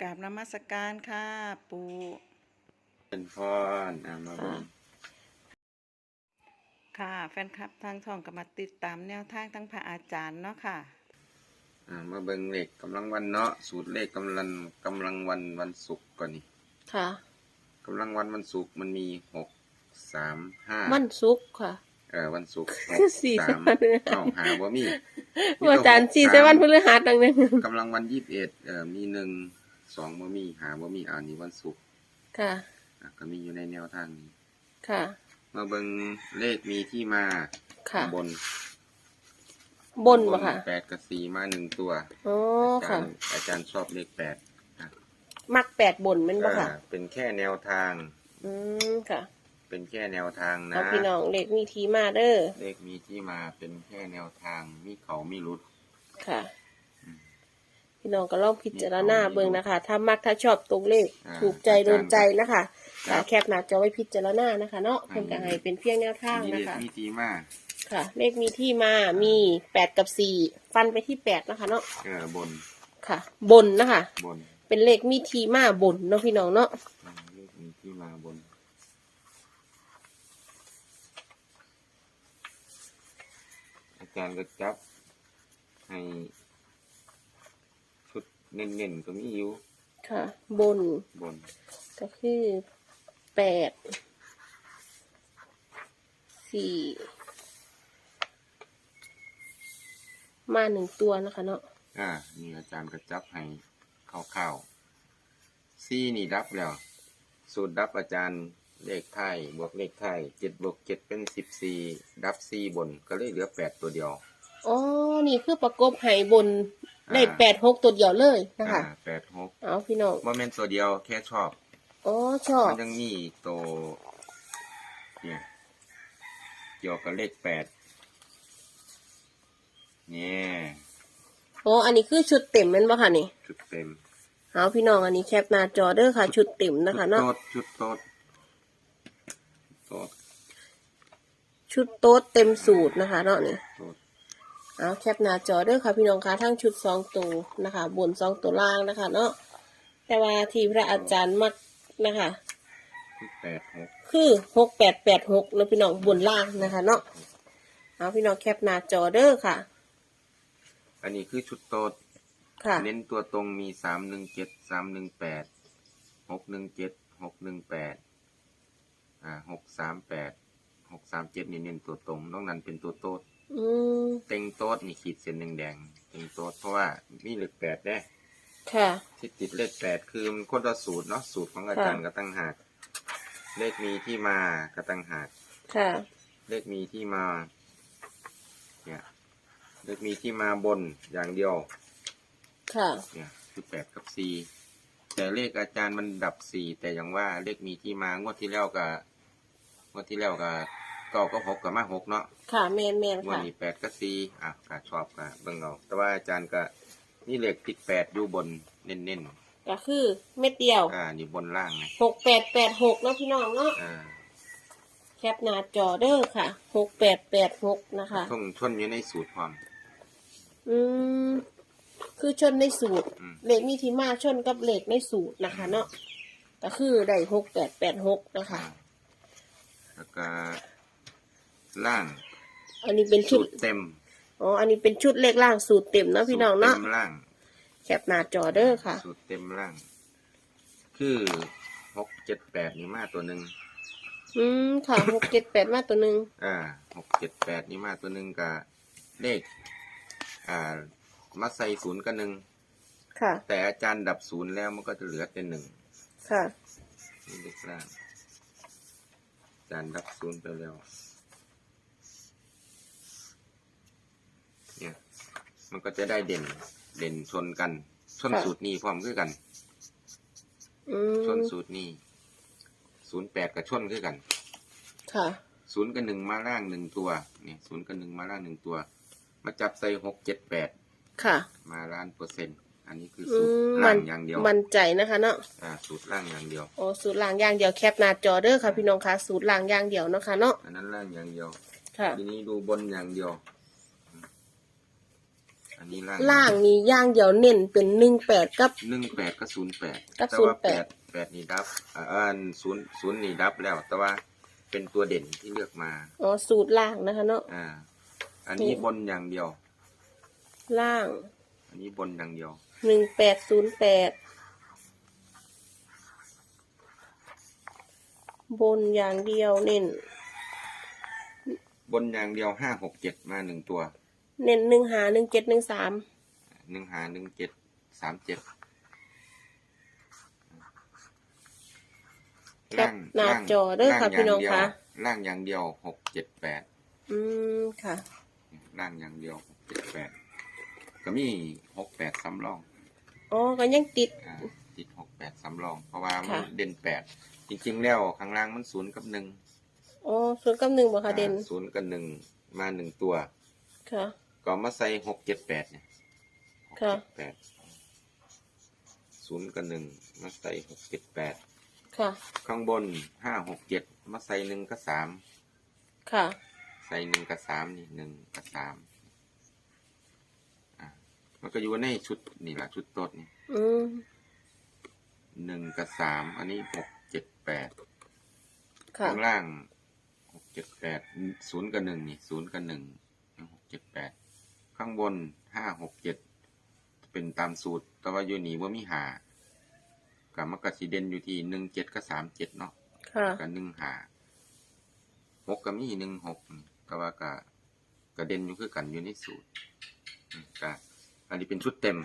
กราบนมัสการค่ะปูเป็นพรอ่ามาเบิ่งค่ะ แฟนคลับทางช่องก็มาติดตามแนวทางทั้งพระอาจารย์เนาะค่ะอ่ามาเบิ่งเลขกำลังวันเนาะสูตรเลขกำลังกำลังวันวันศุกร์ก่อนนี่ค่ะกำลังวันวันศุกร์มันมีหกสามห้ามันซุกร์ค่ะ เออวันศุกร์หกสี่สามวันเลยเอ้าหาบ่มีว่าอาจารย์สี่เซวันพฤหัสดังนึงกำลังวันยี่สิบเอ็ดเออมีหนึ่ง สองบ่มีหาบ่มีอ่านี่วันศุกร์ค่ะอะก็มีอยู่ในแนวทางนี้ ค่ะ มาเบิ่งเลขมีที่มาค่ะบน บนบ่ค่ะแปดกับสี่มาหนึ่งตัวอ๋ออาจาค่ะรย์อาจารย์ชอบเลขแปดมักแปดบนแมันบ่ค่ะอ่าเป็นแค่แนวทาง อืมค่ะ เป็นแค่แนวทางนะเอาพี่น้องเล็กมีทีมาเด้อเลขมีที่มาเป็นแค่แนวทางมีเขามีรุดค่ะอืม พี่น้องก็ลองพิจารณาเบิ่งนะคะ ถ้ามักถ้าชอบตรงเลขอ่าถูกใจโดนใจนะคะครัก็บแคปหน้าจอไว้พิจารณานะคะ เนาะอืมเพิ่นก็ให้เป็นเพียงแนวทางมีเลนะขคะ มีที่มาค่ะ เลขมีที่มามีแปดกับสี่ฟันไปที่แปดนะคะเนาะเออบนค่ะ บนนะคะ บน เป็นเลขมีทีมาบนเนาะพี่น้องเนาะอ่าเลขมีที่มาบนอาจารย์ก็จับให้ชุด เน้นๆก็มีอยู่ค่ะ บนบนก็คือแปดสี่มาหนึ่งตัวนะคะเนาะอ่านี่อาจารย์ก็จับให้คร่าวๆซี่นี่ดับแล้ว สูตรดับอาจารย์เลขไทยบวกเลขไทยเจ็ดบวกเจ็ดเป็นสิบสี่ดับสี่บนก็เลยเหลือแปดตัวเดียว อ๋อ นี่คือประกบไห้บน ได้อ่าแปดหกตัวเดียวเลยนะคะอ่าแปดหกเอาพี่น้องว่าแม่นตัวเดียวแค่ชอบอ๋อชอบมันยังมีตัวเนี่ยเกี่ยวกับเลขแปดเนี่ยอ๋ออันนี้คือชุดเต็มแมันปะคะนี่ชุดเต็มเอาพี่น้องอันนี้แคปหน้าจอเด้อค่ะ ชุดเต็มนะคะชุดเนาะโต๊ดชุดโต๊ดโต๊ดชุดโต๊ดเต็มสูตรนะคะ เนาะนี่โต๊ด เอาแคปหน้าจอเด้อค่ะพี่น้องคะทั้งชุดสองตัวนะคะ บนสองตัวล่างนะคะ เนาะแต่ว่าที่พระอาจารย์มักนะคะชุดแปดหกคือหกแปดแปดหกแล้วพี่น้องบนล่างนะคะ เนาะเอาพี่น้องแคปหน้าจอเด้อค่ะ อันนี้คือชุดโต๊ดค่ะ เน้นตัวตรงมีสามหนึ่งเจ็ดสามหนึ่งแปดหกหนึ่งเจ็ดหกหนึ่งแปดอ่าหกสามแปดหกสามเจ็ดนี่เน้นตัวตรงนอกนั้นเป็นตัวโต๊ด อืมเต็งโต๊ดนี่ขีดเส้นแดงๆเต็งโต๊ดเพราะว่ามีเลขแปดได้ค่ะ ที่ติดเลขแปดคือมันคนละสูตรเนาะสูตรของอาจารย์ก็ตั้งหากเลขมีที่มาก็ตั้งหากค่ะ เลขมีที่มา เนี่ย เลขมีที่มาบนอย่างเดียว ค่ะ เนี่ย คือแปดกับสี่แต่เลขอาจารย์มันดับสี่แต่อย่างว่าเลขมีที่มางวดที่แล้วกับงวดที่แล้วกับ เก้าก็หกกับมาหกเนาะค่ะแมนแมนงวดค่ะ นี้แปดกับสี่อะก็ชอบก็เบิ่งเอาแต่ว่าอาจารย์ก็นี่เลขติดแปดอยู่บนเน้นก็คือเม็ดเดียวๆอ่าอยู่บนล่างไงหกแปดแปดหกเนาะพี่น้องเนาะอ่าแคปหน้าจอเด้อค่ะหกแปดแปดหกนะคะท่งชนอยู่ในสูตรความ อืมคือชนในสูตรอืมเลขมีที่มาชนกับเลขในสูตรนะคะ เนาะก็คือได้หกแปดแปดหกนะคะ แล้วก็ ล่าง อันนี้เป็นชุสูดตรเต็มอ๋ออันนี้เป็นชุดเลขล่างสูตรเต็มเนาะพี่น้องเนาะสูตรเต็มล่าง แคปหน้าจอเด้อค่ะ สูตรเต็มล่าง คือหกเจ็ดแปดนี่มาตัวหนึ่งอืมค่ะหกเจ็ดแปดมาตัวหนึ่งอ่าหกเจ็ดแปดนี่มาตัวหนึ่งกับเลข อ่ามาใส่ศูนย์กับหนึ่งค่ะ แต่อาจารย์ดับศูนย์แล้วมันก็จะเหลือแต่หนึ่งค่ะ นี่เลขล่างอาจารย์ดับศูนย์ไปแล้ว เนี่ย มันก็จะได้เด่น เด่นชนกันชนค่ะ สูตรนี้พร้อมคือกันอืชนมสูตรนี้ศูนย์แปดกับชนคือกันค่ะ ศูนย์กับหนึ่งมาล่างหนึ่งตัวเนี่ยศูนย์กับหนึ่งมาล่างหนึ่งตัว มาจับใส่หกเจ็ดแปดค่ะ มาล้านเปอร์เซ็นต์อันนี้คืออืสูตรมล่ามังนอย่างเดียวมันใจนะคะเนาะอ่าสูตรล่างอย่างเดียว โอ้สูตรล่างอย่างเดียวแคปหน้าจอเด้อค่ะพี่น้องค่ะสูตรล่างอย่างเดียวเนาะค่ะเนาะอันนั้นล่างอย่างเดียว ค่ะ ทีนี้ดูบนอย่างเดียว ออันนี้ล่างล่างนี่ย่างเดียวเน้นเป็นหนึ่งแปดกับ หนึ่งแปดก็ศูนย์แปดกับแต่ว่า08 แปดแปดนี่ดับอ่าอันศูนย์ศูนย์นี่ดับแล้ว แต่ว่าเป็นตัวเด่นที่เลือกมา อ๋อสูตรล่างนะคะเนาะ อ่า อันนี้นี่ บนอย่างเดียว ล่างอันนี้บนอย่างเดียว หนึ่งแปดศูนย์แปดบนอย่างเดียวเน้นบนอย่างเดียวห้าหกเจ็ดมาหนึ่งตัว เน้นหนึ่งหาหนึ่งเจ็ดหนึ่งสามหนึ่งหาหนึ่งเจ็ดสามเจ็ดแคปหน้าจอเด้อค่ะพี่น้องคะล่างอย่างเดียวหกเจ็ดแปดอืมค่ะล่างอย่างเดียวหกเจ็ดแปดก็มีหกแปดสำรองอ๋อก็ยังติดอ่าติดหกแปดสำรอง เพราะว่ามันค่ะเด่นแปดจริงๆแล้วข้างล่างมันศูนย์กับหนึ่งอ๋อส่วนย์กับหนึ่งบ่ค่ะเด่นอ่าศูนย์กับหนึ่งมาหนึ่งตัวค่ะ ก็มาใส่หกเจ็ดแปดเนี่ยหกค่ะ เจ็ดแปดศูนย์กับหนึ่งมาใส่หกเจ็ดแปดค่ะ ข้างบนห้าหกเจ็ดมาใส่หนึ่งกับสามค่ะ ใส่หนึ่งกับสามนี่หนึ่งกับสามอ่ามันก็อยู่ในชุดนี่แหละชุดโต๊ดนี่อืม หนึ่งกับสามอันนี้หกเจ็ดแปดค่ะ ข้างล่างหกเจ็ดแปดศูนย์กับหนึ่งนี่ศูนย์กับหนึ่งหกเจ็ดแปด ข้างบนห้าหกเจ็ดเป็นตามสูตร แต่ว่าอยู่นี่ว่ามีหากับมักกะสีเด่นอยู่ที่หนึ่งเจ็ดกับสามเจ็ดเนาะค่ะกับหนึ่งหาหกกับมีหนึ่งหกก็ว่ากะกระเด็นอยู่คือกันอยู่ในสูตรอืมกะอันนี้เป็นชุดเต็ม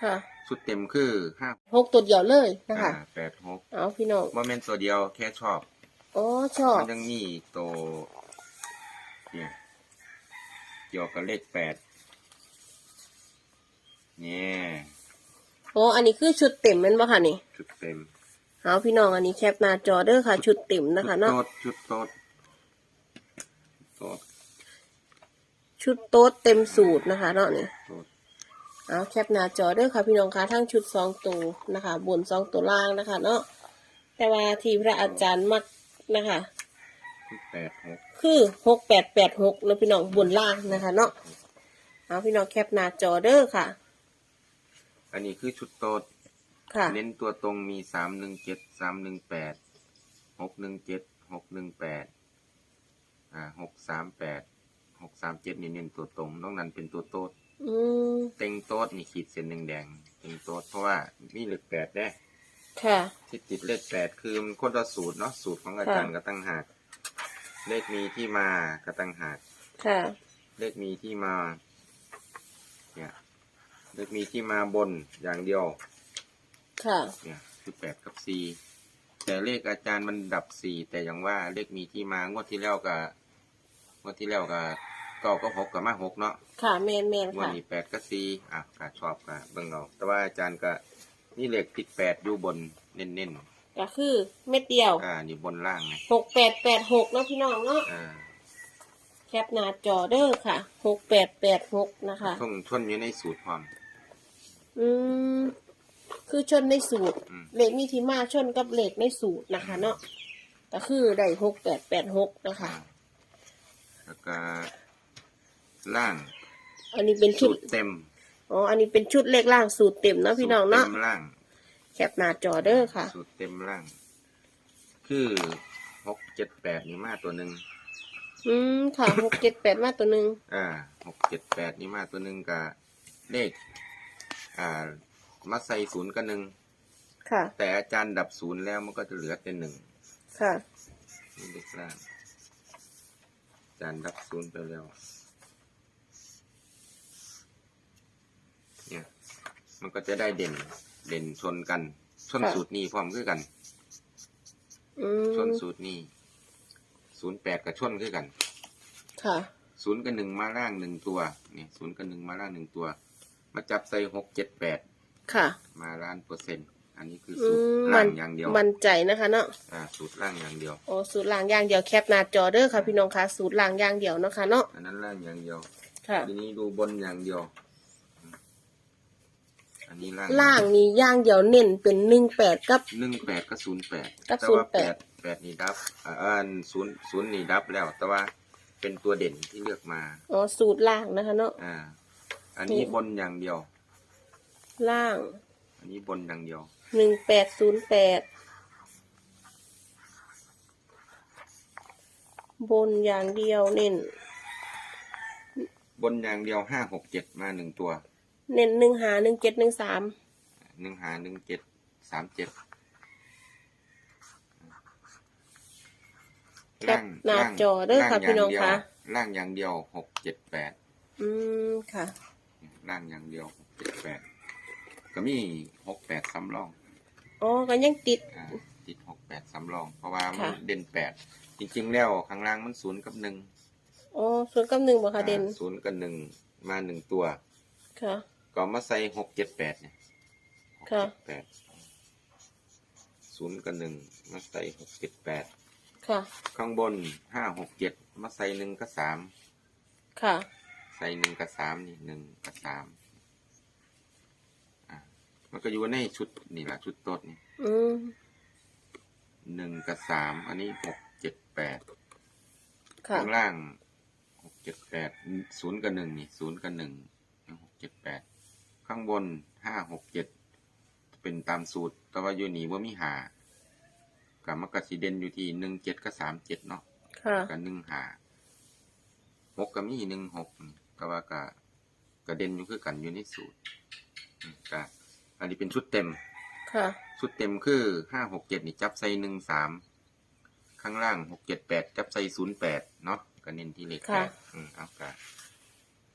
ค่ะ ชุดเต็มคือห้าหกตัวเดียวเลยนะคะแปดหกเอาพี่น้องว่าเมนตัวเดียวแค่ชอบอ๋อชอบมันยังมีตัวเนี่ยเกี่ยวกับเลขแปดเนี่ยอ๋ออันนี้คือชุดเต็มแมันบ่ค่ะนี่ ชุดเต็มเอาพี่น้องอันนี้แคปหน้าจอเด้อค่ะ ชุดเต็มนะคะเนาะ ชุดโต๊ดชุดโต๊ดโต๊ดชุดโต๊ดเต็มสูตรนะคะเนาะนี่ โต๊ดเอาแคปหน้าจอเด้อค่ะพี่น้องคะทั้งชุดสองตัวนะคะ บนสองตัวล่างนะคะ เนาะแต่ว่าที่พระอาจารย์มักนะคะ ชุดแปดหกคือหกแปดแปดหกแล้วพี่น้องบนล่างนะคะ เนาะเอาพี่น้องแคปหน้าจอเด้อค่ะ อันนี้คือชุดโต๊ดค่ะ เน้นตัวตรงมีสามหนึ่งเจ็ดสามหนึ่งแปดหกหนึ่งเจ็ดหกหนึ่งแปดอ่าหกสามแปดหกสามเจ็ดนี่เน้นตัวตรงนอกนั้นเป็นตัวโต๊ดอืมเต็งโต๊ดนี่ขีดเส้นแดงๆเต็งโต๊ดเพราะว่ามีเลขแปดได้ ค่ะ ที่ติดเลขแปดคือมันคนละสูตรเนาะสูตรของอาจารย์ค่ะก็ตั้งหากเลขมีที่มาก็ตั้งหากค่ะ เลขมีที่มา เนี่ย เลขมีที่มาบนอย่างเดียวค่ะ เนี่ยคือแปดกับสี่แต่เลขอาจารย์มันดับสี่แต่อย่างว่าเลขมีที่มางวดที่แล้วกับงวดที่แล้วกับเก้าก็หกกับมาหกเนาะค่ะแมนแมนงวดค่ะ นี้แปดกับสี่อะก็ชอบก็เบิ่งเอาแต่ว่าอาจารย์ก็นี่เลขติดแปดอยู่บนเน้นก็คือเม็ดเดียวๆอ่านี่บนล่างไงหกแปดแปดหกเนาะพี่น้องเนาะอ่า แคปหน้าจอเด้อค่ะหกแปดแปดหกนะคะ ช่วงชนอยู่ในสูตรพร้อม อืม คือชนในสูตร อืม เลขมีที่มาชนกับเลขในสูตรนะคะ เนาะก็คือได้หกแปดแปดหกนะคะอ่าแล้วก็ล่างอันนี้เป็นชุสูด ตรเต็มอ๋อ อันนี้เป็นชุดเลขล่างสูตรเต็มเนาะพี่น้องเนาะ สูตรเต็มล่าง แคปหน้าจอเด้อค่ะ สูตรเต็มล่าง คือหกเจ็ดแปดนี่มาตัวหนึ่งอืม ค่ะหกเจ็ดแปดมาตัวหนึ่งอ่าหกเจ็ดแปดนี่มาตัวหนึ่งกับเลข อ่ามาใส่ศูนย์กับหนึ่งค่ะ แต่อาจารย์ดับศูนย์แล้วมันก็จะเหลือแต่หนึ่งค่ะนี่เลขล่างอาจารย์ดับศูนย์ไปแล้วเนี่ย มันก็จะได้เด่น เด่นชนกันชนค่ะสูตรนี้พร้อมคือกันอืชนมสูตรนี้ศูนย์แปดกับชนคือกันค่ะ ศูนย์กับหนึ่งมาล่างหนึ่งตัวนี่ศูนย์กับหนึ่งมาล่างหนึ่งตัว มาจับใส่หกเจ็ดแปดค่ะ มาล้านเปอร์เซ็นต์อันนี้คืออืสูตรมล่ามันงอย่างเดียวมันใจนะคะเนาะอ่าสูตรล่างอย่างเดียวโอ้สูตรล่างอย่างเดียวแคปหน้าจอเด้อค่ะพี่น้องค่ะสูตรล่างอย่างเดียวเนาะค่ะเนาะอันนั้นล่างอย่างเดียวค่ะทีนี้ดูบนอย่างเดียวอืมอันนี้ล่างล่างนี่ย่างเดียวเน้นเป็นหนึ่งแปดกับหนึ่งแปดก็ศูนย์แปดกับแต่ว่า08แปดแปดนี่ดับอ่าอันศูนย์ศูนย์นี่ดับแล้ว แต่ว่าเป็นตัวเด่นที่เลือกมาอ๋อสูตรล่างนะคะเนาะอ่า อันนี้บนอย่างเดียว ล่างอันนี้บนอย่างเดียว หนึ่งแปดศูนย์แปดบนอย่างเดียวเน้น บนอย่างเดียวห้าหกเจ็ดมาหนึ่งตัวเน้นหนึ่งหาหนึ่งเจ็ดหนึ่งสามหนึ่งหาหนึ่งเจ็ดสามเจ็ดแคปหน้าจอเด้อค่ะพี่น้องคะ ล่างอย่างเดียวหกเจ็ดแปดอืมค่ะ ล่างอย่างเดียวหกเจ็ดแปดก็มีหกแปดสำรองอ๋อก็ยังติด อ่าติดหกแปดสำรอง เพราะว่ามันค่ะ เด่นแปดจริงๆแล้วข้างล่างมันศูนย์กับหนึ่งอ๋อส่วนย์กับหนึ่งบ่ค่ะเด่นอ่าศูนย์กับหนึ่งมาหนึ่งตัว ค่ะ ก็มาใส่หกเจ็ดแปดเนี่ยหกค่ะ เจ็ดแปดศูนย์กับหนึ่งมาใส่หกเจ็ดแปดค่ะ ข้างบนห้าหกเจ็ดมาใส่หนึ่งกับสามค่ะใส่หนึ่งกับสามนี่หนึ่งกับสามอะมันก็อยู่ในชุดนี่แหละชุดโต๊ดนี่อืมหนึ่งกับสามอันนี้หกเจ็ดแปดค่ะ ข้างล่างหกเจ็ดแปดศูนย์กับหนึ่งนี่ศูนย์กับหนึ่งหกเจ็ดแปดข้างบนห้าหกเจ็ดเป็นตามสูตร แต่ว่าอยู่นี่ว่ามีหากับมักกะสีเด่นอยู่ที่หนึ่งเจ็ดกับสามเจ็ดเนาะค่ะ กับหนึ่งหาหกกับมีหนึ่งหก ก็ว่ากะกระเด็นอยู่คือกันอยู่ในสูตรอืมกะอันนี้เป็นชุดเต็ม ค่ะ ชุดเต็มคือห้าหกเจ็ดนี่จับใส่หนึ่งสามข้างล่างหกเจ็ดแปดจับใส่ศูนย์แปดเนาะก็เน้นที่เลขแปค่ะดอืมเอากะ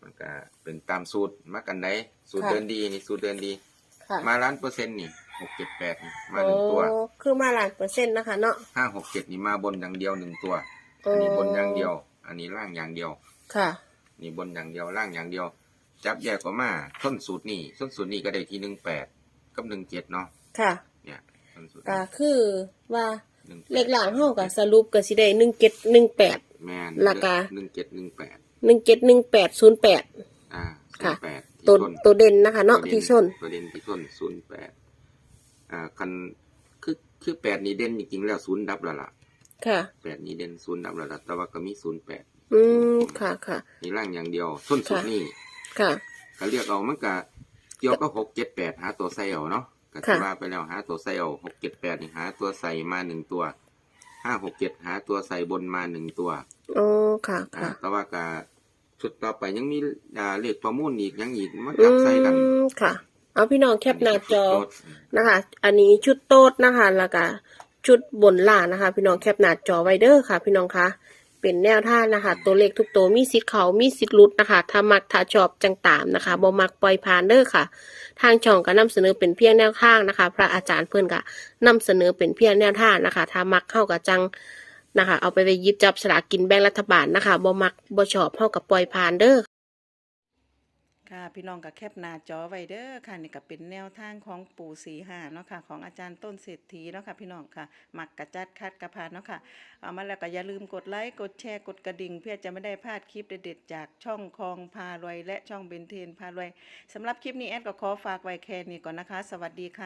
มันก็เป็นตามสูตรมากันได้สูตรค่ะ เดินดีนี่สูตรเดินดี ค่ะมาล้านเปอร์เซ็นต์นี่หกเจ็ดแปดนี่มาโอ้หนึ่งตัวคือมาล้านเปอร์เซ็นต์นะคะ เนาะห้าหกเจ็ดนี่มาบนอย่างเดียวหนึ่งตัวโอ้อันนี้บนอย่างเดียว อันนี้ล่างอย่างเดียว ค่ะ นี่บนอย่างเดียวล่างอย่างเดียว จับแยกออกมาส้นสูตรนี่ส้นสูตรนี่ก็ได้ที่หนึ่งแปดกับหนึ่งเจ็ดเนาะค่ะ เนี่ยส้นสูตรก็คือว่าหนึ่งเลขหลังเฮาก็สรุปก็สิได้หนึ่งเจ็ดหนึ่งแปดแมนราคาหนึ่งเจ็ดหนึ่งแปดหนึ่งเจ็ดหนึ่งแปดศูนย์แปดอ่าค่ะแปดตัวตัวเด่นนะคะ เนาะที่ชนตัวเด่นที่ส้นศูนย์แปดอ่าคันคือคือแปดนี่เด่นจริงๆแล้วศูนย์ดับแล้วล่ะค่ะแปดนี่เด่นศูนย์ดับแล้วล่ะแต่ว่าก็มีศูนย์แปด อืมค่ะค่ะนี่ล่างอย่างเดียวส้นสูตรค่ะนี่ค่ะก็เรียกเอามันก็เกี่ยวกับหกเจ็ดแปดหาตัวไซเอาเนาะก็ค่ะที่ว่าไปแล้วหาตัวไซเอาหกเจ็ดแปดนี่หาตัวใส่มาหนึ่งตัวห้าหกเจ็ดหาตัวใส่บนมาหนึ่งตัวโอ้ค่ะอ่าค่ะแต่ว่าก็ชุดต่อไปยังมีอ่าเลขประมูลอีกยังอีกมาอืจับใส่กันมค่ะ เอาพี่น้องแคปหน้าจอโต๊ดนะคะ อันนี้ชุดโต๊ดนะคะ แล้วก็ชุดบนล่างนะคะ พี่น้องแคปหน้าจอไว้เด้อค่ะ พี่น้องคะ เป็นแนวท่างนะคะ ตัวเลขทุกตัวมีสิทธิ์เขามีสิทธิ์ลุดนะคะถ้ามักถ้าชอบจังตามนะคะบ่มักปล่อยผ่านเด้อค่ะ ทางช่องก็นำเสนอเป็นเพียงแนวทางนะคะ พระอาจารย์เพื่อนก็นำเสนอเป็นเพียงแนวทางนะคะถ้ามักเข้ากับจังนะคะ เอาไปไปยิบจับสลากกินแบ่งรัฐบาลนะคะบ่มักบ่ชอบเข้ากับปล่อยผ่านเด้อ ค่ะพี่น้องกับแคปหน้าจอไว้เด้อค่ะนี่ก็เป็นแนวทางของปู่สีหาเนาะค่ะของอาจารย์ต้นเศรษฐีเนาะค่ะพี่น้องค่ะมักกระจัดคัดกระพานเนาะค่ะเอามาแล้วก็อย่าลืมกดไลค์กดแชร์กดกระดิ่ง เพื่อจะไม่ได้พลาดคลิปเด็ดๆจากช่องคลองพารวยและช่องเบนเทนพารวยสำหรับคลิปนี้แอดก็ขอฝากไว้แค่นี้ก่อนนะคะ สวัสดีค่ะ